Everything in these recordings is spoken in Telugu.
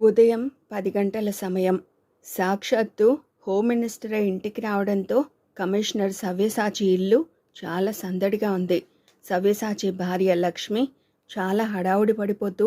ఉదయం పది గంటల సమయం. సాక్షాత్తు హోమ్ మినిస్టర్ ఇంటికి రావడంతో కమిషనర్ సవ్యసాచి ఇల్లు చాలా సందడిగా ఉంది. సవ్యసాచి భార్య లక్ష్మి చాలా హడావుడి పడిపోతూ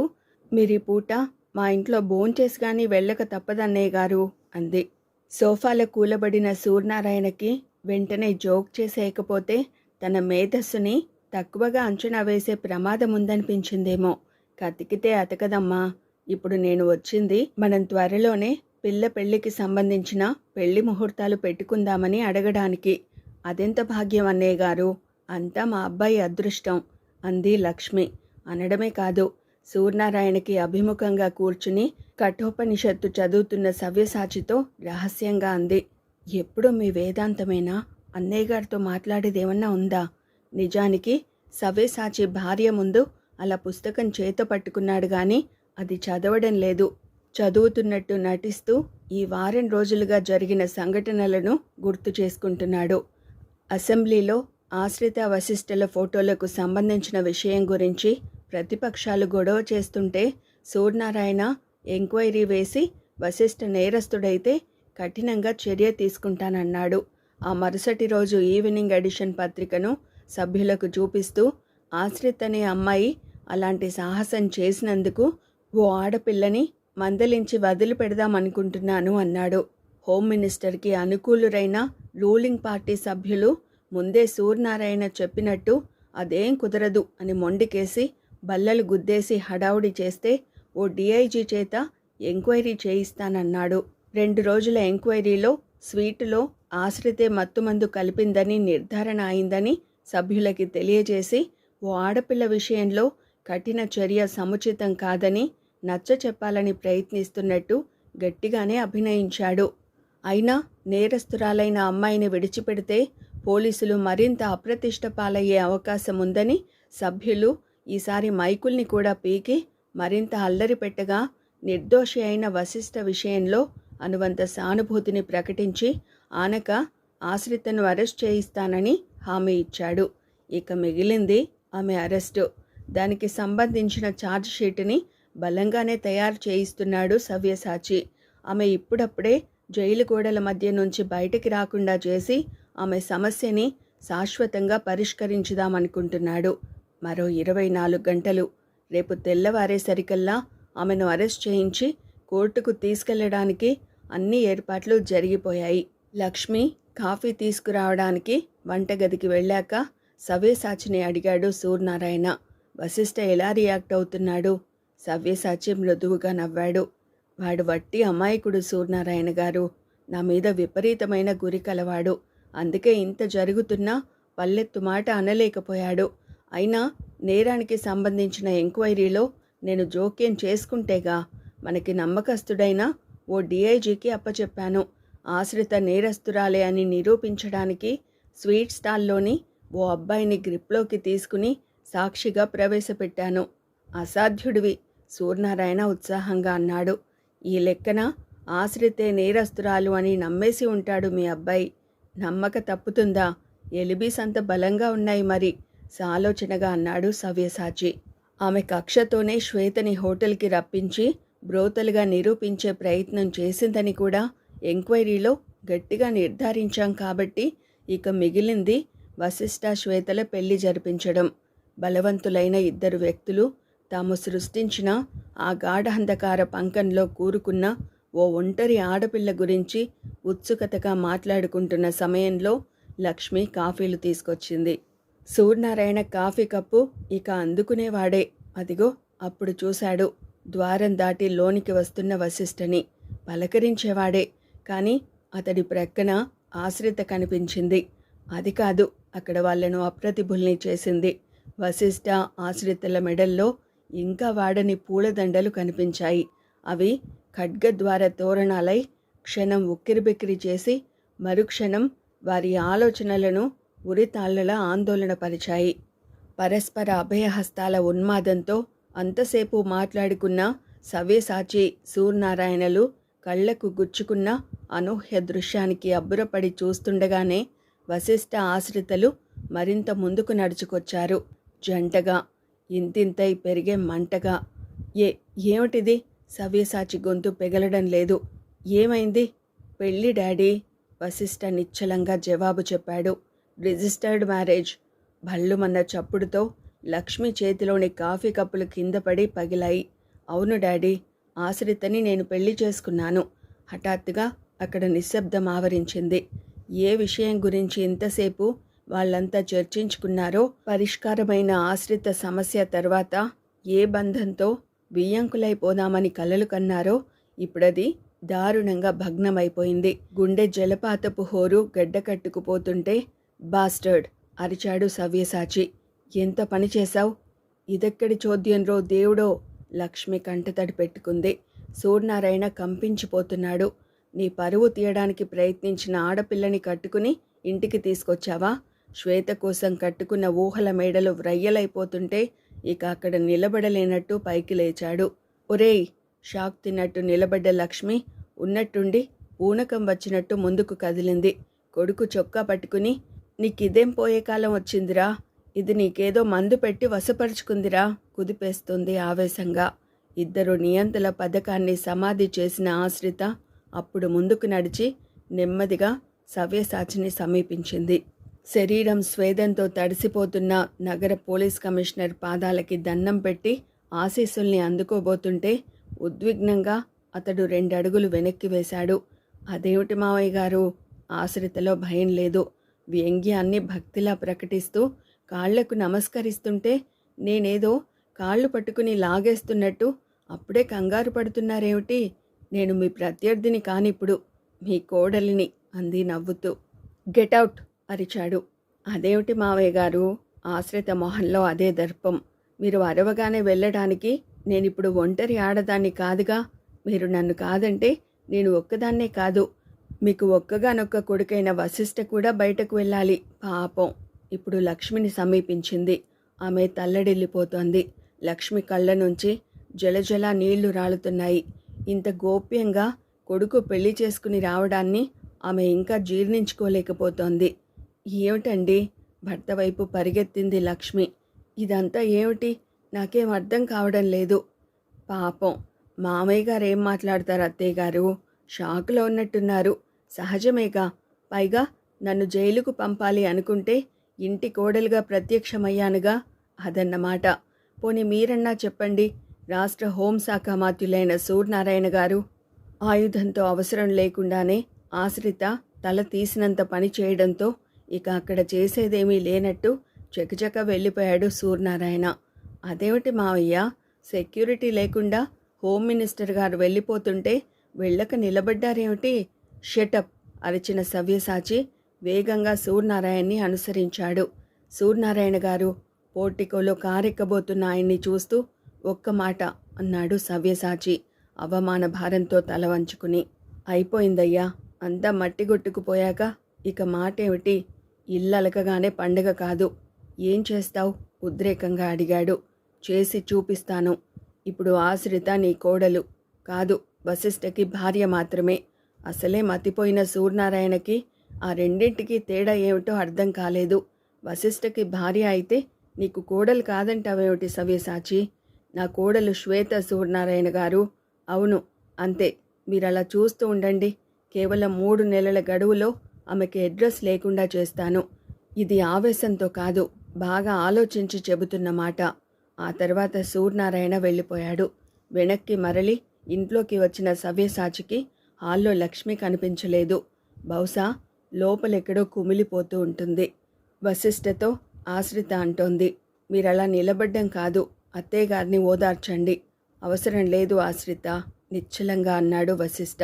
మీరు ఈ పూట మా ఇంట్లో భోంచేసి కానీ వెళ్ళక తప్పదన్నయ్య గారు అంది. సోఫాలో కూలబడిన సూర్యనారాయణకి వెంటనే జోక్ చేసేయకపోతే తన మేధస్సుని తక్కువగా అంచనా వేసే ప్రమాదం ఉందనిపించిందేమో కతికితే అతకదమ్మా ఇప్పుడు నేను వచ్చింది. మనం త్వరలోనే పిల్ల పెళ్ళికి సంబంధించిన పెళ్ళి ముహూర్తాలు పెట్టుకుందామని అడగడానికి. అదెంత భాగ్యం అన్నయ్య గారు? అంతా మా అబ్బాయి అదృష్టం అంది లక్ష్మి. అనడమే కాదు సూర్యనారాయణకి అభిముఖంగా కూర్చుని కఠోపనిషత్తు చదువుతున్న సవ్యసాచితో రహస్యంగా అంది. ఎప్పుడు మీ వేదాంతమేనా? అన్నయ్య గారితో మాట్లాడేదేమన్నా ఉందా? నిజానికి సవ్యసాచి భార్య ముందు అలా పుస్తకం చేత పట్టుకున్నాడు గాని అది చదవడం లేదు. చదువుతున్నట్టు నటిస్తూ ఈ వారం రోజులుగా జరిగిన సంఘటనలను గుర్తు చేసుకుంటున్నాడు. అసెంబ్లీలో ఆశ్రిత వశిష్ఠల ఫోటోలకు సంబంధించిన విషయం గురించి ప్రతిపక్షాలు గొడవ చేస్తుంటే సూర్యనారాయణ ఎంక్వైరీ వేసి వశిష్ఠ నేరస్తుడైతే కఠినంగా చర్య తీసుకుంటానన్నాడు. ఆ మరుసటి రోజు ఈవినింగ్ ఎడిషన్ పత్రికను సభ్యులకు చూపిస్తూ ఆశ్రిత్ అనే అమ్మాయి అలాంటి సాహసం చేసినందుకు ఓ ఆడపిల్లని మందలించి వదిలిపెడదామనుకుంటున్నాను అన్నాడు. హోమ్ మినిస్టర్కి అనుకూలురైన రూలింగ్ పార్టీ సభ్యులు ముందే సూర్యనారాయణ చెప్పినట్టు అదేం కుదరదు అని మొండికేసి బల్లలు గుద్దేసి హడావుడి చేస్తే ఓ డిఐజీ చేత ఎంక్వైరీ చేయిస్తానన్నాడు. రెండు రోజుల ఎంక్వైరీలో స్వీటులో ఆశ్రితే మత్తుమందు కలిపిందని నిర్ధారణ అయిందని సభ్యులకి తెలియజేసి ఓ ఆడపిల్ల విషయంలో కఠిన చర్య సముచితం కాదని నచ్చ చెప్పాలని ప్రయత్నిస్తున్నట్టు గట్టిగానే అభినయించాడు. అయినా నేరస్తురాలైన అమ్మాయిని విడిచిపెడితే పోలీసులు మరింత అప్రతిష్ట పాలయ్యే అవకాశం ఉందని సభ్యులు ఈసారి మైకుల్ని కూడా పీకి మరింత అల్లరి పెట్టగా నిర్దోషి అయిన వశిష్ఠ విషయంలో అనువంత సానుభూతిని ప్రకటించి ఆనక ఆశ్రితను అరెస్ట్ చేయిస్తానని హామీ ఇచ్చాడు. ఇక మిగిలింది ఆమె అరెస్టు. దానికి సంబంధించిన ఛార్జ్ షీట్ని బలంగానే తయారు చేయిస్తున్నాడు సవ్యసాచి ఆమె ఇప్పుడప్పుడే జైలు గోడల మధ్య నుంచి బయటికి రాకుండా చేసి ఆమె సమస్యని శాశ్వతంగా పరిష్కరించుదామనుకుంటున్నాడు. మరో ఇరవై నాలుగు గంటలు. రేపు తెల్లవారేసరికల్లా ఆమెను అరెస్ట్ చేయించి కోర్టుకు తీసుకెళ్ళడానికి అన్ని ఏర్పాట్లు జరిగిపోయాయి. లక్ష్మి కాఫీ తీసుకురావడానికి వంటగదికి వెళ్ళాక సవ్యసాచిని అడిగాడు సూర్యనారాయణ. వశిష్ఠ ఎలా రియాక్ట్ అవుతున్నాడు? సవ్యసాచి మృదువుగా నవ్వాడు. వాడు వట్టి అమాయకుడు సూర్యనారాయణ గారు. నా మీద విపరీతమైన గురి కలవాడు. అందుకే ఇంత జరుగుతున్నా పల్లెత్తు మాట అనలేకపోయాడు. అయినా నేరానికి సంబంధించిన ఎంక్వైరీలో నేను జోక్యం చేసుకుంటేగా మనకి నమ్మకస్తుడైన ఓ డిఐజీకి అప్పచెప్పాను. ఆశ్రిత నేరస్తురాలే అని నిరూపించడానికి స్వీట్ స్టాల్లోని ఓ అబ్బాయిని గ్రిప్లోకి తీసుకుని సాక్షిగా ప్రవేశపెట్టాను. అసాధ్యుడివి. సూర్యనారాయణ ఉత్సాహంగా అన్నాడు. ఈ లెక్కన ఆశ్రితే నేరస్తురాలు అని నమ్మేసి ఉంటాడు మీ అబ్బాయి. నమ్మక తప్పుతుందా? ఎలిబీస్ అంత బలంగా ఉన్నాయి మరి సాలోచనగా అన్నాడు సవ్యసాచి. ఆమె కక్షతోనే శ్వేతని హోటల్కి రప్పించి బ్రోతలుగా నిరూపించే ప్రయత్నం చేసిందని కూడా ఎంక్వైరీలో గట్టిగా నిర్ధారించాం కాబట్టి ఇక మిగిలింది వశిష్ఠ శ్వేతల పెళ్ళి జరిపించడం. బలవంతులైన ఇద్దరు వ్యక్తులు తాము సృష్టించిన ఆ గాఢహంధకార పంకంలో కూరుకున్న ఓ ఒంటరి ఆడపిల్ల గురించి ఉత్సుకతగా మాట్లాడుకుంటున్న సమయంలో లక్ష్మి కాఫీలు తీసుకొచ్చింది. సూర్యనారాయణ కాఫీ కప్పు ఇక అందుకునేవాడే. అదిగో అప్పుడు చూశాడు. ద్వారం దాటి లోనికి వస్తున్న వశిష్ఠని పలకరించేవాడే. కానీ అతడి ప్రక్కన ఆశ్రిత కనిపించింది. అది కాదు అక్కడ వాళ్ళను అప్రతిభుల్ని చేసింది. వశిష్ఠ ఆశ్రితల మెడల్లో ఇంకా వాడని పూలదండలు కనిపించాయి. అవి ఖడ్గద్వార తోరణాలై క్షణం ఉక్కిరిబిక్కిరి చేసి మరుక్షణం వారి ఆలోచనలను ఉరితాళ్ళలా ఆందోళనపరిచాయి. పరస్పర అభయహస్తాల ఉన్మాదంతో అంతసేపు మాట్లాడుకున్న సవ్యసాచి సూర్యనారాయణలు కళ్ళకు గుచ్చుకున్న అనూహ్య దృశ్యానికి అబ్బురపడి చూస్తుండగానే వశిష్ఠ ఆశ్రితలు మరింత ముందుకు నడుచుకొచ్చారు. జంటగా ఇంతింతై పెరిగే మంటగా. ఏ ఏమిటిది? సవ్యసాచి గొంతు పెగలడం లేదు. ఏమైంది? పెళ్ళి డాడీ వశిష్ఠ నిశ్చలంగా జవాబు చెప్పాడు. Registered marriage. భళ్ళుమన్న చప్పుడుతో లక్ష్మి చేతిలోని కాఫీ కప్పులు కింద పడి పగిలాయి. అవును డాడీ ఆశ్రితని నేను పెళ్ళి చేసుకున్నాను. హఠాత్తుగా అక్కడ నిశ్శబ్దం ఆవరించింది. ఏ విషయం గురించి ఇంతసేపు వాళ్ళంతా చర్చించుకున్నారో పరిష్కారమైన ఆశ్రిత సమస్య తర్వాత ఏ బంధంతో బియ్యంకులైపోదామని కలలు కన్నారో ఇప్పుడది దారుణంగా భగ్నమైపోయింది. గుండె జలపాతపు హోరు గడ్డకట్టుకుపోతుంటే బాస్టర్డ్ అరిచాడు సవ్యసాచి ఎంత పని చేశావు? ఇదెక్కడి చోద్యంలో దేవుడో! లక్ష్మి కంటతడి పెట్టుకుంది. సూర్యనారాయణ కంపించిపోతున్నాడు. నీ పరువు తీయడానికి ప్రయత్నించిన ఆడపిల్లని కట్టుకుని ఇంటికి తీసుకొచ్చావా? శ్వేత కోసం కట్టుకున్న ఊహల మేడలు వ్రయ్యలైపోతుంటే ఇక అక్కడ నిలబడలేనట్టు పైకి లేచాడు. ఒరేయ్ షాక్ తిన్నట్టు నిలబడ్డ లక్ష్మి ఉన్నట్టుండి ఊనకం వచ్చినట్టు ముందుకు కదిలింది. కొడుకు చొక్కా పట్టుకుని నీకిదేం పోయే కాలం వచ్చిందిరా? ఇది నీకేదో మందు పెట్టి వశపరుచుకుందిరా? కుదిపేస్తుంది ఆవేశంగా. ఇద్దరు నియంతల పథకాన్ని సమాధి చేసిన ఆశ్రిత అప్పుడు ముందుకు నడిచి నెమ్మదిగా సవ్యసాచిని సమీపించింది. శరీరం స్వేదంతో తడిసిపోతున్న నగర పోలీస్ కమిషనర్ పాదాలకి దండం పెట్టి ఆశీస్సుల్ని అందుకోబోతుంటే ఉద్విగ్నంగా అతడు రెండడుగులు వెనక్కి వేశాడు. అదేమిటి మావయ్య గారు? ఆశ్రితలో భయం లేదు. వ్యంగ్యాన్ని భక్తిలా ప్రకటిస్తూ కాళ్ళకు నమస్కరిస్తుంటే నేనేదో కాళ్ళు పట్టుకుని లాగేస్తున్నట్టు అప్పుడే కంగారు పడుతున్నారేమిటి? నేను మీ ప్రత్యర్థిని కానిప్పుడు మీ కోడలిని అంది నవ్వుతూ. గెటౌట్ అరిచాడు. అదేమిటి మావయ్య గారు? ఆశ్రిత మొహంలో అదే దర్పం. మీరు అరవగానే వెళ్ళడానికి నేనిప్పుడు ఒంటరి ఆడదాన్ని కాదుగా. మీరు నన్ను కాదంటే నేను ఒక్కదాన్నే కాదు. మీకు ఒక్కగానొక్క కొడుకైన వశిష్ఠ కూడా బయటకు వెళ్ళాలి. పాపం. ఇప్పుడు లక్ష్మిని సమీపించింది. ఆమె తల్లడిల్లిపోతోంది. లక్ష్మి కళ్ళ నుంచి జలజల నీళ్ళు రాలుతున్నాయి. ఇంత గోప్యంగా కొడుకు పెళ్ళి చేసుకుని రావడాన్ని ఆమె ఇంకా జీర్ణించుకోలేకపోతోంది. ఏమిటండి? భర్త వైపు పరిగెత్తింది లక్ష్మి. ఇదంతా ఏమిటి? నాకేం అర్థం కావడం లేదు. పాపం. మామయ్య గారు ఏం మాట్లాడతారు అత్తయ్య గారు? షాకులో ఉన్నట్టున్నారు. సహజమేగా. పైగా నన్ను జైలుకు పంపాలి అనుకుంటే ఇంటి కోడలుగా ప్రత్యక్షమయ్యానుగా? అదన్నమాట. పోని మీరన్నా చెప్పండి. రాష్ట్ర హోంశాఖ మాత్యులైన సూర్యనారాయణ గారు ఆయుధంతో అవసరం లేకుండానే ఆశ్రిత తల తీసినంత పని చేయడంతో ఇక అక్కడ చేసేదేమీ లేనట్టు చకచక వెళ్ళిపోయాడు సూర్యనారాయణ. అదేమిటి మావయ్య? సెక్యూరిటీ లేకుండా హోమ్ మినిస్టర్ గారు వెళ్ళిపోతుంటే వెళ్ళక నిలబడ్డారేమిటి? షటప్ అరిచిన సవ్యసాచి వేగంగా సూర్యనారాయణ్ణి అనుసరించాడు. సూర్యనారాయణ గారు పోర్టికోలో కారెక్కబోతున్న ఆయన్ని చూస్తూ ఒక్క మాట అన్నాడు సవ్యసాచి అవమాన భారంతో తల వంచుకుని. అయిపోయిందయ్యా అంతా మట్టి కొట్టుకుపోయాక ఇక మాటేమిటి? ఇల్లలకగానే పండగ కాదు. ఏం చేస్తావు? ఉద్రేకంగా అడిగాడు. చేసి చూపిస్తాను. ఇప్పుడు ఆశ్రిత నీ కోడలు. కాదు వశిష్ఠకి భార్య మాత్రమే. అసలే మతిపోయిన సూర్యనారాయణకి ఆ రెండింటికి తేడా ఏమిటో అర్థం కాలేదు. వశిష్ఠకి భార్య అయితే నీకు కోడలు కాదంటావేమిటి సవ్యసాచి? నా కోడలు శ్వేత సూర్యనారాయణ గారు. అవును అంతే. మీరు అలా చూస్తూ ఉండండి. కేవలం మూడు నెలల గడువులో ఆమెకి అడ్రస్ లేకుండా చేస్తాను. ఇది ఆవేశంతో కాదు బాగా ఆలోచించి చెబుతున్న మాట. ఆ తర్వాత సూర్యనారాయణ వెళ్ళిపోయాడు. వెనక్కి మరలి ఇంట్లోకి వచ్చిన సవ్యసాచికి హాల్లో లక్ష్మి కనిపించలేదు. బహుశా లోపలెక్కడో కుమిలిపోతూ ఉంటుంది. వశిష్ఠతో ఆశ్రిత అంటోంది. మీరలా నిలబడ్డం కాదు అత్తయ్యగారిని ఓదార్చండి. అవసరం లేదు ఆశ్రిత నిశ్చలంగా అన్నాడు వశిష్ఠ.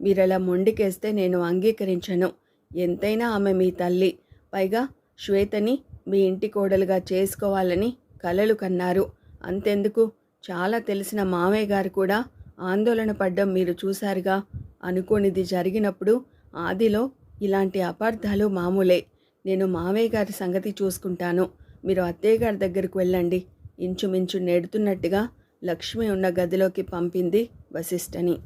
మీరలా మొండికేస్తే నేను అంగీకరించను. ఎంతైనా ఆమె మీ తల్లి. పైగా శ్వేతని మీ ఇంటి కోడలుగా చేసుకోవాలని కలలు కన్నారు. అంతెందుకు? చాలా తెలిసిన మామయ్య గారు కూడా ఆందోళన పడ్డం మీరు చూశారుగా. అనుకోనిది జరిగినప్పుడు ఆదిలో ఇలాంటి అపార్థాలు మామూలే. నేను మామయ్య గారి సంగతి చూసుకుంటాను. మీరు అత్తయ్య గారి దగ్గరకు వెళ్ళండి. ఇంచుమించు నెడుతున్నట్టుగా లక్ష్మి ఉన్న గదిలోకి పంపింది వశిష్ఠని.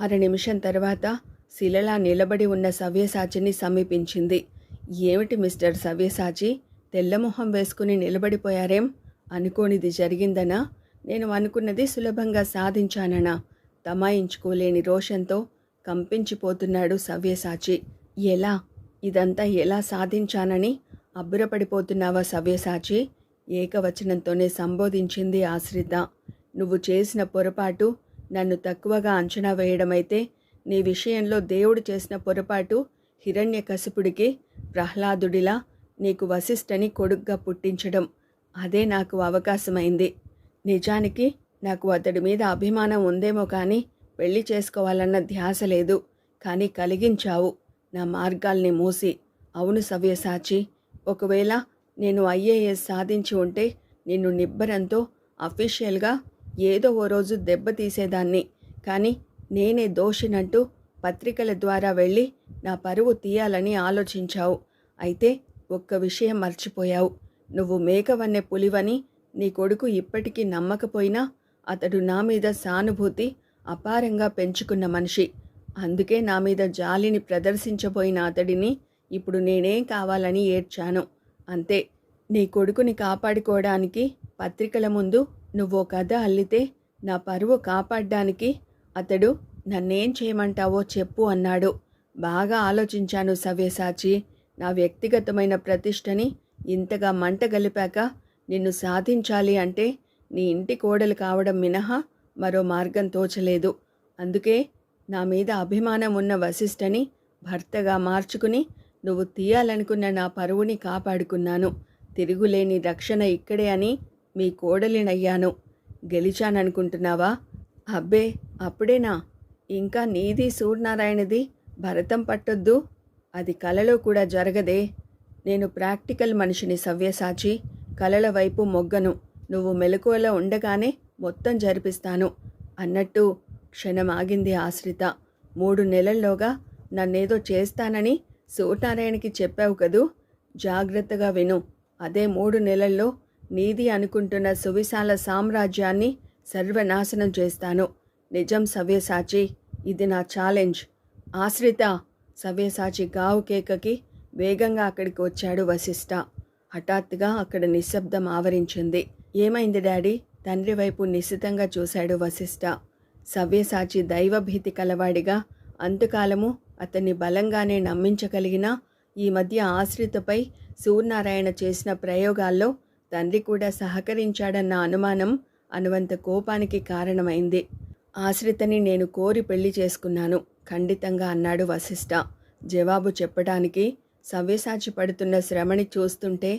అర నిమిషం తర్వాత శిలలా నిలబడి ఉన్న సవ్యసాచిని సమీపించింది. ఏమిటి మిస్టర్ సవ్యసాచి? తెల్లమొహం వేసుకుని నిలబడిపోయారేం? అనుకోనిది జరిగిందనా? నేను అనుకున్నది సులభంగా సాధించాననా? తమాయించుకోలేని రోషంతో కంపించిపోతున్నాడు సవ్యసాచి. ఎలా? ఇదంతా ఎలా సాధించానని? అబ్బురపడిపోతున్నావా సవ్యసాచి? ఏకవచనంతోనే సంబోధించింది ఆశ్రిత నువ్వు చేసిన పొరపాటు నన్ను తక్కువగా అంచనా వేయడమైతే నీ విషయంలో దేవుడు చేసిన పొరపాటు హిరణ్యకశిపుడికి ప్రహ్లాదుడిలా నీకు వశిష్ఠని కొడుగ్గా పుట్టించడం. అదే నాకు అవకాశమైంది. నిజానికి నాకు అతడి మీద అభిమానం ఉందేమో కానీ పెళ్ళి చేసుకోవాలన్న ధ్యాస లేదు. కానీ కలిగించావు. నా మార్గాల్ని మూసి. అవును సవ్యసాచి. ఒకవేళ నేను ఐఏఎస్ సాధించి ఉంటే నిన్ను నిబ్బరంతో అఫీషియల్గా ఏదో ఓ రోజు దెబ్బ తీసేదాన్ని కానీ నేనే దోషినంటూ పత్రికల ద్వారా వెళ్ళి నా పరువు తీయాలని ఆలోచించావు. అయితే ఒక్క విషయం మర్చిపోయావు. నువ్వు మేకవన్నె పులివని నీ కొడుకు ఇప్పటికీ నమ్మకపోయినా అతడు నా మీద సానుభూతి అపారంగా పెంచుకున్న మనిషి. అందుకే నా మీద జాలిని ప్రదర్శించబోయిన అతడిని ఇప్పుడు నేనేం కావాలని ఏడ్చాను. అంతే. నీ కొడుకుని కాపాడుకోవడానికి పత్రికల ముందు నువ్వో కథ అల్లితే నా పరువు కాపాడ్డానికి అతడు నన్నేం చేయమంటావో చెప్పు అన్నాడు. బాగా ఆలోచించాను సవ్యసాచి. నా వ్యక్తిగతమైన ప్రతిష్టని ఇంతగా మంట గలిపాక నిన్ను సాధించాలి అంటే నీ ఇంటి కోడలు కావడం మినహా మరో మార్గం తోచలేదు. అందుకే నా మీద అభిమానం ఉన్న వశిష్ఠని భర్తగా మార్చుకుని నువ్వు తీయాలనుకున్న నా పరువుని కాపాడుకున్నాను. తిరుగులేని రక్షణ ఇక్కడే అని మీ కోడలినయ్యాను. గెలిచాననుకుంటున్నావా? అబ్బే అప్పుడేనా? ఇంకా నీది సూర్యనారాయణది భరతం పట్టొద్దు. అది కలలో కూడా జరగదే. నేను ప్రాక్టికల్ మనిషిని సవ్యసాచి కలల వైపు మొగ్గను. నువ్వు మెలకువలో ఉండగానే మొత్తం జరిపిస్తాను. అన్నట్టు క్షణం ఆగింది ఆశ్రిత. మూడు నెలల్లోగా నన్నేదో చేస్తానని సూర్యనారాయణకి చెప్పావు కదూ? జాగ్రత్తగా విను. అదే మూడు నెలల్లో నీది అనుకుంటున్న సువిశాల సామ్రాజ్యాన్ని సర్వనాశనం చేస్తాను. నిజం సవ్యసాచి ఇది నా ఛాలెంజ్. ఆశ్రిత సవ్యసాచి గావు కేకకి వేగంగా అక్కడికి వచ్చాడు వశిష్ట. హఠాత్తుగా అక్కడ నిశ్శబ్దం ఆవరించింది. ఏమైంది డాడీ? తండ్రి వైపు నిశ్చితంగా చూశాడు వశిష్ట. సవ్యసాచి దైవభీతి కలవాడిగా అంతకాలము అతన్ని బలంగానే నమ్మించగలిగిన ఈ మధ్య ఆశ్రితపై సూర్యనారాయణ చేసిన ప్రయోగాల్లో తండ్రి కూడా సహకరించాడన్న అనుమానం అనువంత కోపానికి కారణమైంది. ఆశ్రితని నేను కోరి పెళ్ళి చేసుకున్నాను. ఖండితంగా అన్నాడు వశిష్ఠ జవాబు చెప్పడానికి సవ్యసాచి పడుతున్న శ్రమని చూస్తుంటే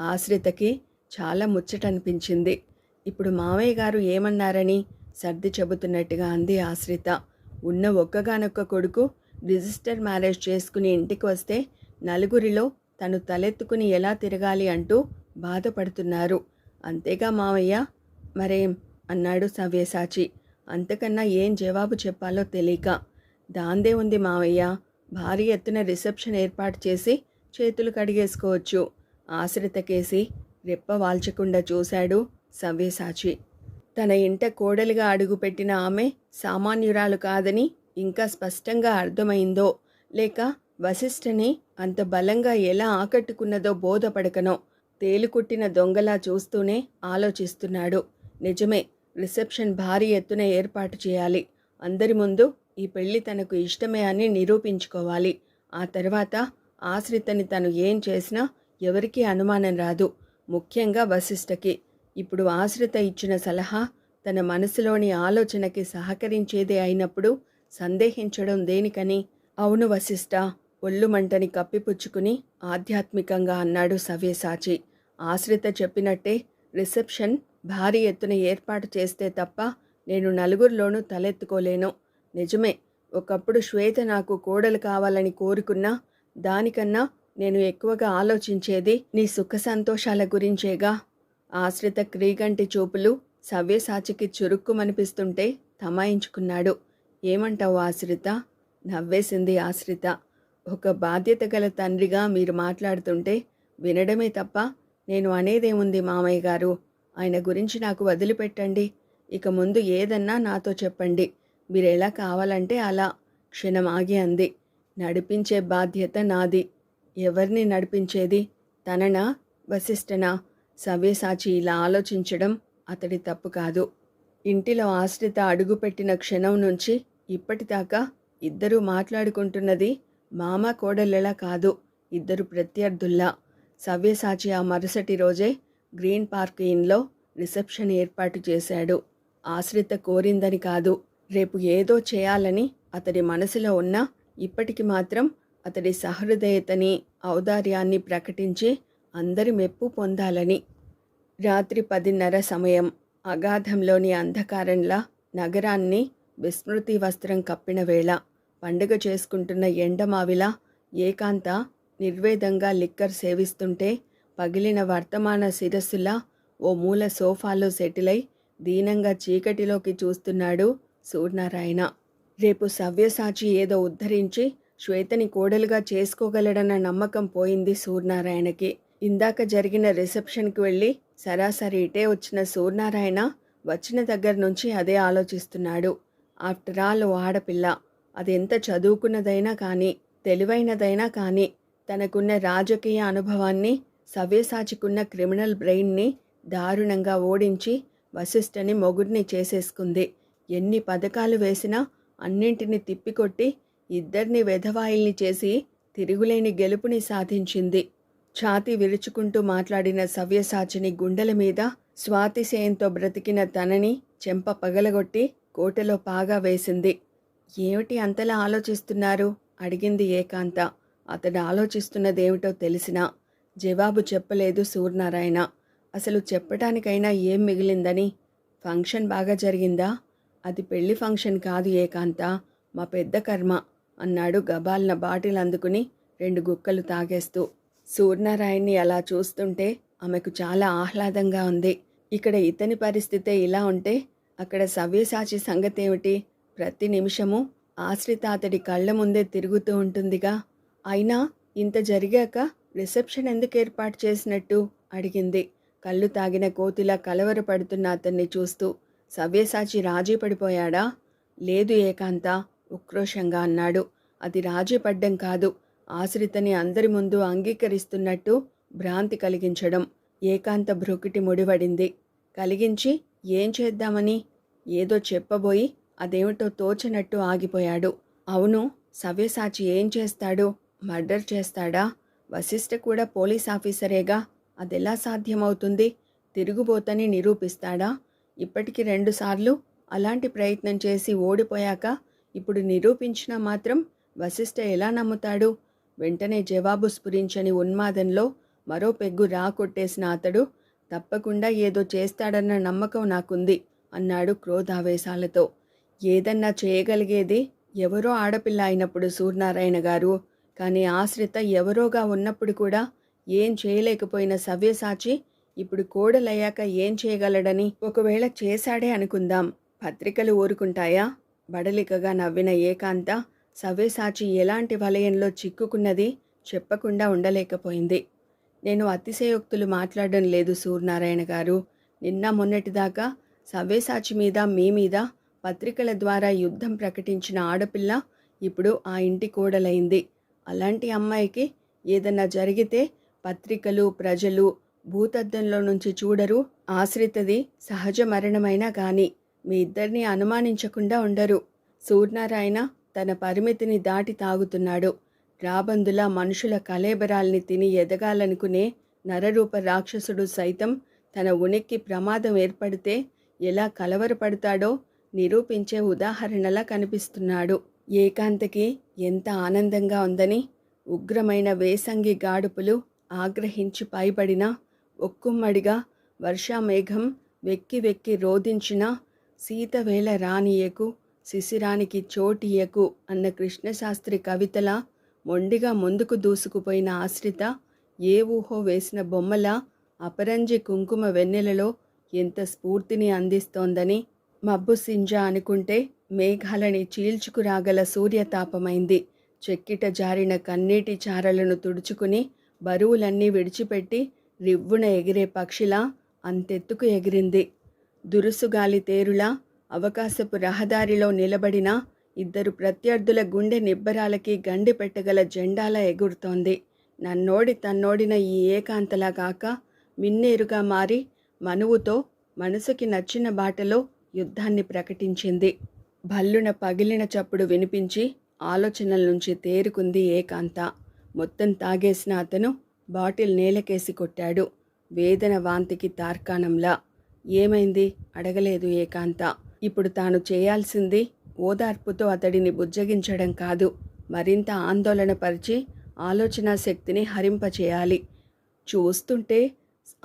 ఆశ్రితకి చాలా ముచ్చటనిపించింది. ఇప్పుడు మావయ్య గారు ఏమన్నారని సర్ది చెబుతున్నట్టుగా అంది ఆశ్రిత. ఉన్న ఒక్కగానొక్క కొడుకు రిజిస్టర్ మ్యారేజ్ చేసుకుని ఇంటికి వస్తే నలుగురిలో తను తలెత్తుకుని ఎలా తిరగాలి అంటూ బాధపడుతున్నారు. అంతేగా మావయ్య మరేం? అన్నాడు సవ్యసాచి. అంతకన్నా ఏం జవాబు చెప్పాలో తెలియక. దాందే ఉంది మావయ్య. భారీ ఎత్తున రిసెప్షన్ ఏర్పాటు చేసి చేతులు కడిగేసుకోవచ్చు. ఆశ్రిత కేసి రెప్ప వాల్చకుండా చూశాడు సవ్యసాచి. తన ఇంట కోడలిగా అడుగుపెట్టిన ఆమె సామాన్యురాలు కాదని ఇంకా స్పష్టంగా అర్థమైందో లేక వశిష్ఠని అంత బలంగా ఎలా ఆకట్టుకున్నదో బోధపడకనో తేలుకుట్టిన దొంగలా చూస్తూనే ఆలోచిస్తున్నాడు. నిజమే రిసెప్షన్ భారీ ఎత్తున ఏర్పాటు చేయాలి. అందరి ముందు ఈ పెళ్ళి తనకు ఇష్టమే అని నిరూపించుకోవాలి. ఆ తర్వాత ఆశ్రితని తను ఏం చేసినా ఎవరికీ అనుమానం రాదు. ముఖ్యంగా వశిష్ఠకి. ఇప్పుడు ఆశ్రిత ఇచ్చిన సలహా తన మనసులోని ఆలోచనకి సహకరించేదే అయినప్పుడు సందేహించడం దేనికని? అవును వశిష్ఠ ఒళ్ళు మంటని కప్పిపుచ్చుకుని ఆధ్యాత్మికంగా అన్నాడు సవ్యసాచి. ఆశ్రిత చెప్పినట్టే రిసెప్షన్ భారీ ఎత్తున ఏర్పాటు చేస్తే తప్ప నేను నలుగురిలోనూ తలెత్తుకోలేను. నిజమే ఒకప్పుడు శ్వేత నాకు కోడలు కావాలని కోరుకున్నా దానికన్నా నేను ఎక్కువగా ఆలోచించేది నీ సుఖ సంతోషాల గురించేగా. ఆశ్రిత క్రీగంటి చూపులు సవ్యసాచికి చురుక్కుమనిపిస్తుంటే తమాయించుకున్నాడు. ఏమంటావు ఆశ్రిత? నవ్వేసింది ఆశ్రిత. ఒక బాధ్యత గల తండ్రిగా మీరు మాట్లాడుతుంటే వినడమే తప్ప నేను అనేదేముంది మామయ్య గారు? ఆయన గురించి నాకు వదిలిపెట్టండి. ఇక ముందు ఏదన్నా నాతో చెప్పండి. మీరు ఎలా కావాలంటే అలా క్షణం ఆగి అంది. నడిపించే బాధ్యత నాది. ఎవరిని నడిపించేది? తననా? వశిష్ఠనా? సవ్యసాచి ఇలా ఆలోచించడం అతడి తప్పు కాదు. ఇంటిలో ఆశ్రిత అడుగుపెట్టిన క్షణం నుంచి ఇప్పటిదాకా ఇద్దరూ మాట్లాడుకుంటున్నది మామ కోడళ్ళలా కాదు ఇద్దరు ప్రత్యర్థుల్లా. సవ్యసాచి ఆ మరుసటి రోజే గ్రీన్ పార్క్ ఇన్లో రిసెప్షన్ ఏర్పాటు చేశాడు. ఆశ్రిత కోరిందని కాదు రేపు ఏదో చేయాలని అతడి మనసులో ఉన్న ఇప్పటికి మాత్రం అతడి సహృదయతని ఔదార్యాన్ని ప్రకటించి అందరి మెప్పు పొందాలని. రాత్రి పదిన్నర సమయం అగాధంలోని అంధకారంలా నగరాన్ని విస్మృతి వస్త్రం కప్పిన వేళ పండుగ చేసుకుంటున్న ఎండమావిలా ఏకాంత నిర్వేదంగా లిక్కర్ సేవిస్తుంటే పగిలిన వర్తమాన శిరస్సులా ఓ మూల సోఫాలో సెటిలై దీనంగా చీకటిలోకి చూస్తున్నాడు సూర్యనారాయణ. రేపు సవ్యసాచి ఏదో ఉద్ధరించి శ్వేతని కోడలుగా చేసుకోగలడన్న నమ్మకం పోయింది సూర్యనారాయణకి. ఇందాక జరిగిన రిసెప్షన్కి వెళ్ళి సరాసరి ఇటే వచ్చిన సూర్యనారాయణ వచ్చిన దగ్గర నుంచి అదే ఆలోచిస్తున్నాడు. ఆఫ్టర్ ఆల్ ఓ ఆడపిల్ల. అదెంత చదువుకున్నదైనా కానీ తెలివైనదైనా కానీ తనకున్న రాజకీయ అనుభవాన్ని సవ్యసాచికున్న క్రిమినల్ బ్రెయిన్ని దారుణంగా ఓడించి వశిష్ఠని మొగుడిని చేసేసుకుంది. ఎన్ని పథకాలు వేసినా అన్నింటిని తిప్పికొట్టి ఇద్దరిని వెధవాయిల్ని చేసి తిరుగులేని గెలుపుని సాధించింది. ఛాతి విరుచుకుంటూ మాట్లాడిన సవ్యసాచిని గుండెల మీద స్వాతిశయంతో బ్రతికిన తనని చెంప పగలగొట్టి కోటలో పాగా వేసింది. ఏమిటి అంతలా ఆలోచిస్తున్నారు? అడిగింది ఏకాంత. అతడు ఆలోచిస్తున్నదేమిటో తెలిసినా జవాబు చెప్పలేదు సూర్యనారాయణ. అసలు చెప్పటానికైనా ఏం మిగిలిందని? ఫంక్షన్ బాగా జరిగిందా? అది పెళ్ళి ఫంక్షన్ కాదు ఏకాంత. మా పెద్ద కర్మ అన్నాడు గబాల్న బాటిల్ అందుకుని రెండు గుక్కలు తాగేస్తూ. సూర్యనారాయణ్ని అలా చూస్తుంటే ఆమెకు చాలా ఆహ్లాదంగా ఉంది. ఇక్కడ ఇతని పరిస్థితే ఇలా ఉంటే అక్కడ సవ్యసాచి సంగతేమిటి? ప్రతి నిమిషము ఆశ్రిత అతడి కళ్ళ ముందే తిరుగుతూ ఉంటుందిగా. అయినా ఇంత జరిగాక రిసెప్షన్ ఎందుకు ఏర్పాటు చేసినట్టు అడిగింది. కళ్ళు తాగిన కోతిలా కలవరపడుతున్న అతన్ని చూస్తూ సవ్యసాచి రాజీ పడిపోయాడా? లేదు ఏకాంత ఉక్రోషంగా అన్నాడు. అది రాజీ పడ్డం కాదు ఆశ్రితని అందరి ముందు అంగీకరిస్తున్నట్టు భ్రాంతి కలిగించడం. ఏకాంత భ్రుకిటి ముడివడింది కలిగించి ఏం చేద్దామని? ఏదో చెప్పబోయి అదేమిటో తోచనట్టు ఆగిపోయాడు. అవును సవ్యసాచి ఏం చేస్తాడు? మర్డర్ చేస్తాడా? వశిష్ఠ కూడా పోలీస్ ఆఫీసరేగా అదెలా సాధ్యమవుతుంది? తిరుగుబోతని నిరూపిస్తాడా? ఇప్పటికి రెండుసార్లు అలాంటి ప్రయత్నం చేసి ఓడిపోయాక ఇప్పుడు నిరూపించినా మాత్రం వశిష్ఠ ఎలా నమ్ముతాడు? వెంటనే జవాబు స్ఫురించని ఉన్మాదంలో మరో పెగ్గు రాకొట్టేసిన అతడు తప్పకుండా ఏదో చేస్తాడన్న నమ్మకం నాకుంది అన్నాడు క్రోధావేశాలతో. ఏదన్నా చేయగలిగేది ఎవరో ఆడపిల్ల అయినప్పుడు సూర్యనారాయణ గారు కానీ ఆశ్రిత ఎవరోగా ఉన్నప్పుడు కూడా ఏం చేయలేకపోయిన సవ్యసాచి ఇప్పుడు కోడలయ్యాక ఏం చేయగలడని ఒకవేళ చేశాడే అనుకుందాం. పత్రికలు ఊరుకుంటాయా? బడలికగా నవ్విన ఏకాంత సవ్యసాచి ఎలాంటి వలయంలో చిక్కుకున్నది చెప్పకుండా ఉండలేకపోయింది. నేను అతిశయోక్తులు మాట్లాడడం లేదు సూర్యనారాయణ గారు. నిన్న మొన్నటిదాకా సవ్యసాచి మీద మీ మీద పత్రికల ద్వారా యుద్ధం ప్రకటించిన ఆడపిల్ల ఇప్పుడు ఆ ఇంటి కోడలైంది. అలాంటి అమ్మాయికి ఏదన్నా జరిగితే పత్రికలు ప్రజలు భూతద్దంలో నుంచి చూడరు. ఆశ్రితది సహజ మరణమైనా కానీ మీ ఇద్దరిని అనుమానించకుండా ఉండరు. సూర్యనారాయణ తన పరిమితిని దాటి తాగుతున్నాడు. రాబందుల మనుషుల కలేబరాల్ని తిని ఎదగాలనుకునే నరరూప రాక్షసుడు సైతం తన ఉనికి ప్రమాదం ఏర్పడితే ఎలా కలవరపడతాడో నిరూపించే ఉదాహరణలా కనిపిస్తున్నాడు. ఏకాంతకి ఎంత ఆనందంగా ఉందని ఉగ్రమైన వేసంగి గాడుపులు ఆగ్రహించి పైబడిన ఒక్కుమ్మడిగా వర్షామేఘం వెక్కి వెక్కి రోధించిన సీతవేళ రానియకు శిశిరానికి చోటియకు అన్న కృష్ణశాస్త్రి కవితల మొండిగా ముందుకు దూసుకుపోయిన ఆశ్రిత ఏ ఊహో వేసిన బొమ్మల అపరంజి కుంకుమ వెన్నెలలో ఎంత స్ఫూర్తిని అందిస్తోందని మబ్బు సింజ అనుకుంటే మేఘాలని చీల్చుకురాగల సూర్యతాపమైంది. చెక్కిట జారిన కన్నీటి చారలను తుడుచుకుని బరువులన్నీ విడిచిపెట్టి రివ్వున ఎగిరే పక్షిలా అంతెత్తుకు ఎగిరింది. దురుసుగాలి తేరులా అవకాశపు రహదారిలో నిలబడిన ఇద్దరు ప్రత్యర్థుల గుండె నిబ్బరాలకి గండి పెట్టగల జెండాల ఎగురుతోంది. నన్నోడి తన్నోడిన ఈ ఏకాంతలా కాక మిన్నేరుగా మారి మనువుతో మనసుకి నచ్చిన బాటలో యుద్ధాన్ని ప్రకటించింది. భల్లున పగిలిన చప్పుడు వినిపించి ఆలోచనల నుంచి తేరుకుంది ఏకాంత. మొత్తం తాగేసిన అతను బాటిల్ నేలకేసి కొట్టాడు. వేదన వాంతికి తార్కాణంలా. ఏమైంది? అడగలేదు ఏకాంత. ఇప్పుడు తాను చేయాల్సింది ఓదార్పుతో అతడిని బుజ్జగించడం కాదు. మరింత ఆందోళన పరిచి ఆలోచనా శక్తిని హరింపచేయాలి. చూస్తుంటే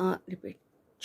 రిపీట్.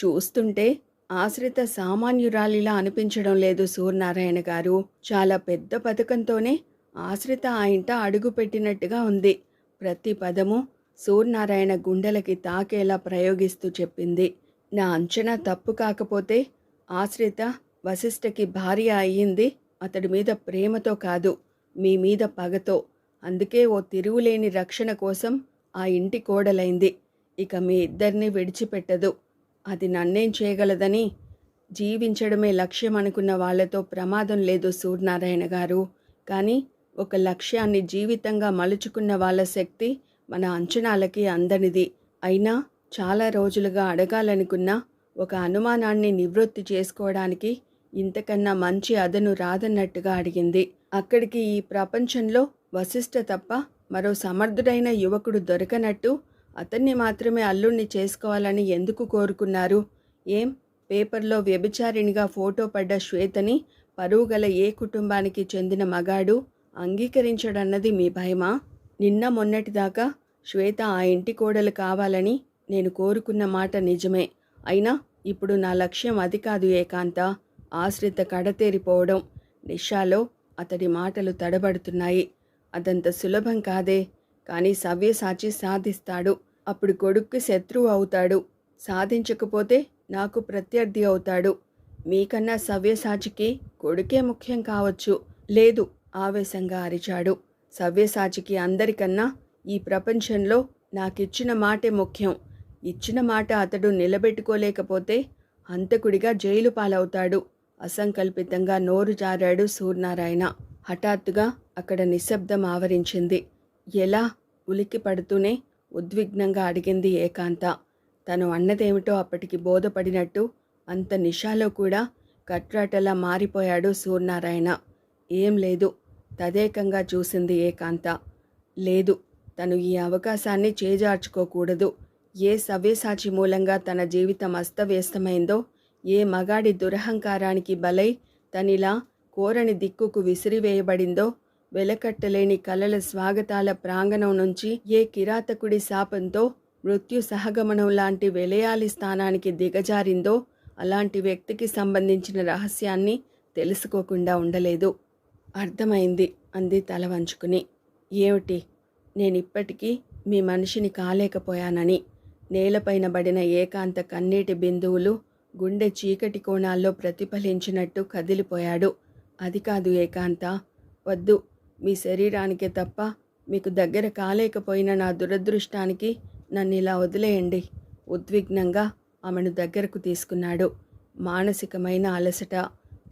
చూస్తుంటే ఆశ్రిత సామాన్యురాలిలా అనిపించడం లేదు సూర్యనారాయణ గారు. చాలా పెద్ద పథకంతోనే ఆశ్రిత ఆ ఇంట అడుగుపెట్టినట్టుగా ఉంది. ప్రతి పదము సూర్యనారాయణ గుండెలకి తాకేలా ప్రయోగిస్తూ చెప్పింది. నా అంచనా తప్పు కాకపోతే ఆశ్రిత వశిష్ఠకి భార్య అయ్యింది. అతడి మీద ప్రేమతో కాదు మీ మీద పగతో. అందుకే ఓ తిరుగులేని రక్షణ కోసం ఆ ఇంటి కోడలైంది. ఇక మీ ఇద్దరిని విడిచిపెట్టదు. అది నన్నేం చేయగలదని? జీవించడమే లక్ష్యం అనుకున్న వాళ్ళతో ప్రమాదం లేదు సూర్యనారాయణ గారు. కానీ ఒక లక్ష్యాన్ని జీవితంగా మలుచుకున్న వాళ్ళ శక్తి మన అంచనాలకి అందనిది. అయినా చాలా రోజులుగా అడగాలనుకున్న ఒక అనుమానాన్ని నివృత్తి చేసుకోవడానికి ఇంతకన్నా మంచి అదను రాదన్నట్టుగా అడిగింది. అక్కడికి ఈ ప్రపంచంలో వశిష్ఠ తప్ప మరో సమర్థుడైన యువకుడు దొరకనట్టు అతన్ని మాత్రమే అల్లుణ్ణి చేసుకోవాలని ఎందుకు కోరుకున్నారు? ఏం? పేపర్లో వ్యభిచారిణిగా ఫోటో పడ్డ శ్వేతని పరువుగల ఏ కుటుంబానికి చెందిన మగాడు అంగీకరించడన్నది మీ భయమా? నిన్న మొన్నటిదాకా శ్వేత ఆ ఇంటి కోడలు కావాలని నేను కోరుకున్న మాట నిజమే. అయినా ఇప్పుడు నా లక్ష్యం అది కాదు ఏకాంత. ఆశ్రిత కడతేరిపోవడం. నిషాలో అతడి మాటలు తడబడుతున్నాయి. అదంత సులభం కాదే? కానీ సవ్యసాచి సాధిస్తాడు. అప్పుడు కొడుక్కి శత్రువు అవుతాడు. సాధించకపోతే నాకు ప్రత్యర్థి అవుతాడు. మీకన్నా సవ్యసాచికి కొడుకే ముఖ్యం కావచ్చు. లేదు ఆవేశంగా అరిచాడు. సవ్యసాచికి అందరికన్నా ఈ ప్రపంచంలో నాకిచ్చిన మాటే ముఖ్యం. ఇచ్చిన మాట అతడు నిలబెట్టుకోలేకపోతే హంతకుడిగా జైలు పాలవుతాడు. అసంకల్పితంగా నోరు జారాడు సూర్యనారాయణ. హఠాత్తుగా అక్కడ నిశ్శబ్దం ఆవరించింది. ఎలా ఉలిక్కి పడుతూనే ఉద్విగ్నంగా అడిగింది ఏకాంత. తను అన్నదేమిటో అప్పటికి బోధపడినట్టు అంత నిషాలో కూడా కట్రాటలా మారిపోయాడు సూర్యనారాయణ. ఏం లేదు తదేకంగా చూసింది ఏకాంత. లేదు తను ఈ అవకాశాన్ని చేజార్చుకోకూడదు. ఏ సవ్యసాచి మూలంగా తన జీవితం అస్తవ్యస్తమైందో ఏ మగాడి దురహంకారానికి బలై తనిలా కోరని దిక్కుకు విసిరివేయబడిందో వెలకట్టలేని కలల స్వాగతాల ప్రాంగణం నుంచి ఏ కిరాతకుడి శాపంతో మృత్యు సహగమనం లాంటి వెలయాలి స్థానానికి దిగజారిందో అలాంటి వ్యక్తికి సంబంధించిన రహస్యాన్ని తెలుసుకోకుండా ఉండలేదు. అర్థమైంది అంది తల వంచుకుని. ఏమిటి? నేనిప్పటికీ మీ మనిషిని కాలేకపోయానని. నేలపైన పడిన ఏకాంత కన్నీటి బిందువులు గుండె చీకటి కోణాల్లో ప్రతిఫలించినట్టు కదిలిపోయాడు. అది కాదు ఏకాంత. వద్దు. మీ శరీరానికే తప్ప మీకు దగ్గర కాలేకపోయిన నా దురదృష్టానికి నన్ను ఇలా వదిలేయండి. ఉద్విగ్నంగా ఆమెను దగ్గరకు తీసుకున్నాడు. మానసికమైన అలసట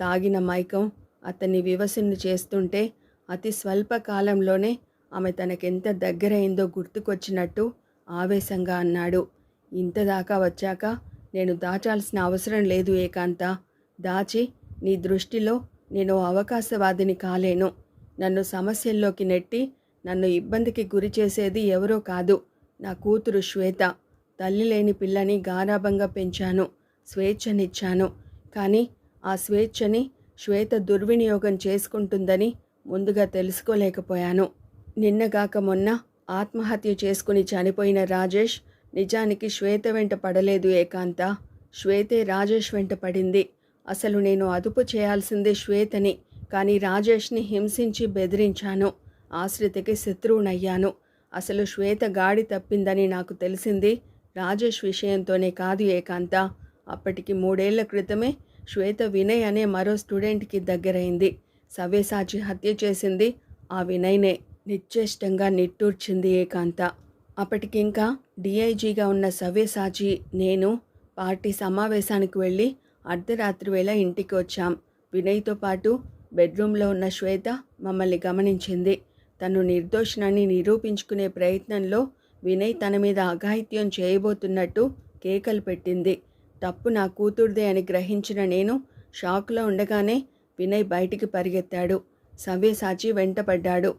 తాగిన మైకం అతన్ని వివసుని చేస్తుంటే అతి స్వల్ప కాలంలోనే ఆమె తనకెంత దగ్గరైందో గుర్తుకొచ్చినట్టు ఆవేశంగా అన్నాడు. ఇంతదాకా వచ్చాక నేను దాచాల్సిన అవసరం లేదు ఏకాంత. దాచి నీ దృష్టిలో నేను అవకాశవాదిని కాలేను. నన్ను సమస్యల్లోకి నెట్టి నన్ను ఇబ్బందికి గురి చేసేది ఎవరో కాదు నా కూతురు శ్వేత. తల్లి లేని పిల్లని గారాభంగా పెంచాను స్వేచ్ఛనిచ్చాను. కానీ ఆ స్వేచ్ఛని శ్వేత దుర్వినియోగం చేసుకుంటుందని ముందుగా తెలుసుకోలేకపోయాను. నిన్నగాక మొన్న ఆత్మహత్య చేసుకుని చనిపోయిన రాజేష్ నిజానికి శ్వేత వెంట పడలేదు ఏకాంత. శ్వేతే రాజేష్ వెంట పడింది. అసలు నేను అదుపు చేయాల్సిందే శ్వేతని. కానీ రాజేష్ని హింసించి బెదిరించాను. ఆశ్రితకి శత్రువునయ్యాను. అసలు శ్వేత గాడి తప్పిందని నాకు తెలిసింది. రాజేష్ విషయంతోనే కాదు ఏకాంత. అప్పటికి మూడేళ్ళ క్రితమే శ్వేత వినయ్ అనే మరో స్టూడెంట్కి దగ్గరైంది. సవ్యసాచి హత్య చేసింది. ఆ వినయ్నే నిశ్చేష్టంగా నిట్టూర్చింది ఏకాంత. అప్పటికింకా డిఐజీగా ఉన్న సవ్యసాచి నేను పార్టీ సమావేశానికి వెళ్ళి అర్ధరాత్రి వేళ ఇంటికి వచ్చాం. వినయ్తో పాటు బెడ్రూమ్లో ఉన్న శ్వేత మమ్మల్ని గమనించింది. తను నిర్దోషణని నిరూపించుకునే ప్రయత్నంలో వినయ్ తన మీద అఘాయిత్యం చేయబోతున్నట్టు కేకలు పెట్టింది. తప్పు నా కూతుర్దే అని గ్రహించిన నేను షాక్లో ఉండగానే వినయ్ బయటికి పరిగెత్తాడు. సవ్యసాచి వెంటపడ్డాడు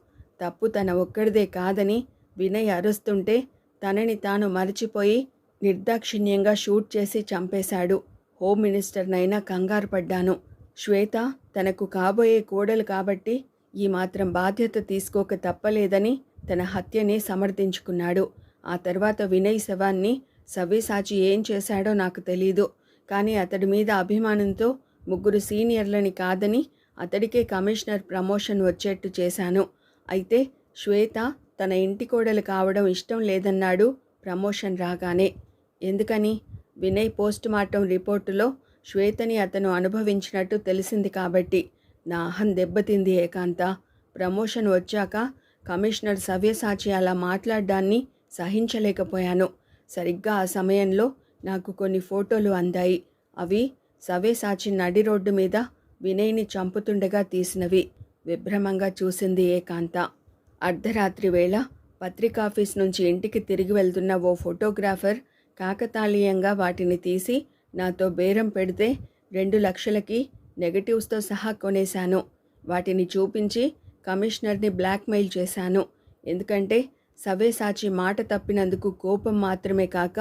తప్పు తన ఒక్కడిదే కాదని వినయ్ అరుస్తుంటే తనని తాను మరచిపోయి నిర్దాక్షిణ్యంగా షూట్ చేసి చంపేశాడు. హోమ్ మినిస్టర్నైనా కంగారు పడ్డాను. శ్వేత తనకు కాబోయే కోడలు కాబట్టి ఈ మాత్రం బాధ్యత తీసుకోక తప్పలేదని తన హత్యని సమర్థించుకున్నాడు. ఆ తర్వాత వినయ్ శవాన్ని సవ్యసాచి ఏం చేశాడో నాకు తెలీదు. కానీ అతడి మీద అభిమానంతో ముగ్గురు సీనియర్లని కాదని అతడికే కమిషనర్ ప్రమోషన్ వచ్చేట్టు చేశాను. అయితే శ్వేత తన ఇంటి కోడలు కావడం ఇష్టం లేదన్నాడు ప్రమోషన్ రాగానే. ఎందుకని? వినయ్ పోస్ట్ మార్టం రిపోర్టులో శ్వేతని అతను అనుభవించినట్టు తెలిసింది కాబట్టి నా అహం దెబ్బతింది ఏకాంత. ప్రమోషన్ వచ్చాక కమిషనర్ సవ్యసాచి అలా మాట్లాడడాన్ని సహించలేకపోయాను. సరిగ్గా ఆ సమయంలో నాకు కొన్ని ఫోటోలు అందాయి. అవి సవ్యసాచి నడి రోడ్డు మీద వినయ్ని చంపుతుండగా తీసినవి. విభ్రమంగా చూసింది ఏకాంత. అర్ధరాత్రి వేళ పత్రికాఫీస్ నుంచి ఇంటికి తిరిగి వెళ్తున్న ఓ ఫోటోగ్రాఫర్ కాకతాళీయంగా వాటిని తీసి నాతో బేరం పెడితే రెండు లక్షలకి నెగటివ్స్తో సహా కొనేశాను. వాటిని చూపించి కమిషనర్ని బ్లాక్మెయిల్ చేశాను. ఎందుకంటే సవేసాచి మాట తప్పినందుకు కోపం మాత్రమే కాక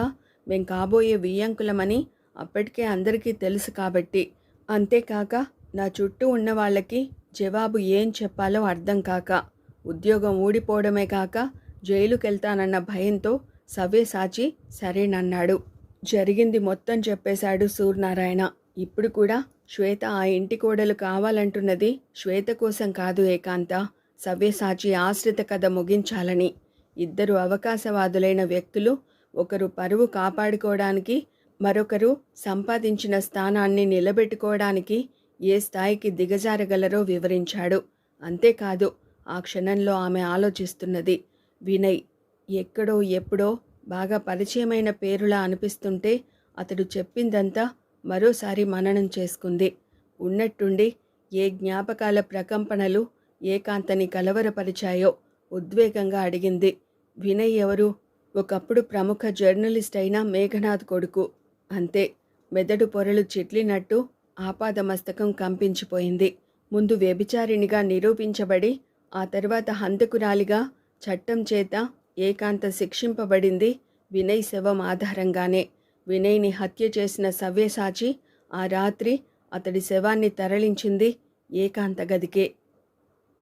మేం కాబోయే వియ్యంకులమని అప్పటికే అందరికీ తెలుసు కాబట్టి. అంతేకాక నా చుట్టూ ఉన్న వాళ్ళకి జవాబు ఏం చెప్పాలో అర్థం కాక ఉద్యోగం ఊడిపోవడమే కాక జైలుకెళ్తానన్న భయంతో సవ్యసాచి సరేనన్నాడు. జరిగింది మొత్తం చెప్పేశాడు సూర్యనారాయణ. ఇప్పుడు కూడా శ్వేత ఆ ఇంటి కోడలు కావాలంటున్నది శ్వేత కోసం కాదు ఏకాంత. సవ్యసాచి ఆశ్రిత కథ ముగించాలని. ఇద్దరు అవకాశవాదులైన వ్యక్తులు ఒకరు పరువు కాపాడుకోవడానికి మరొకరు సంపాదించిన స్థానాన్ని నిలబెట్టుకోవడానికి ఏ స్థాయికి దిగజారగలరో వివరించాడు. అంతేకాదు ఆ క్షణంలో ఆమె ఆలోచిస్తున్నది వినయ్ ఎక్కడో ఎప్పుడో బాగా పరిచయమైన పేరులా అనిపిస్తుంటే అతడు చెప్పిందంతా మరోసారి మననం చేసుకుంది. ఉన్నట్టుండి ఏ జ్ఞాపకాల ప్రకంపనలు ఏకాంతని కలవరపరిచాయో ఉద్వేగంగా అడిగింది. వినయ్ ఎవరు? ఒకప్పుడు ప్రముఖ జర్నలిస్ట్ అయిన మేఘనాథ్ కొడుకు. అంతే మెదడు పొరలు చిట్లినట్టు ఆపాదమస్తకం కంపించిపోయింది. ముందు వ్యభిచారిణిగా నిరూపించబడి ఆ తర్వాత హంతకురాలిగా చట్టం చేత ఏకాంత శిక్షింపబడింది. వినయ్ శవం ఆధారంగానే. వినయ్ని హత్య చేసిన సవ్యసాచి ఆ రాత్రి అతడి శవాన్ని తరలించింది ఏకాంత గదికే.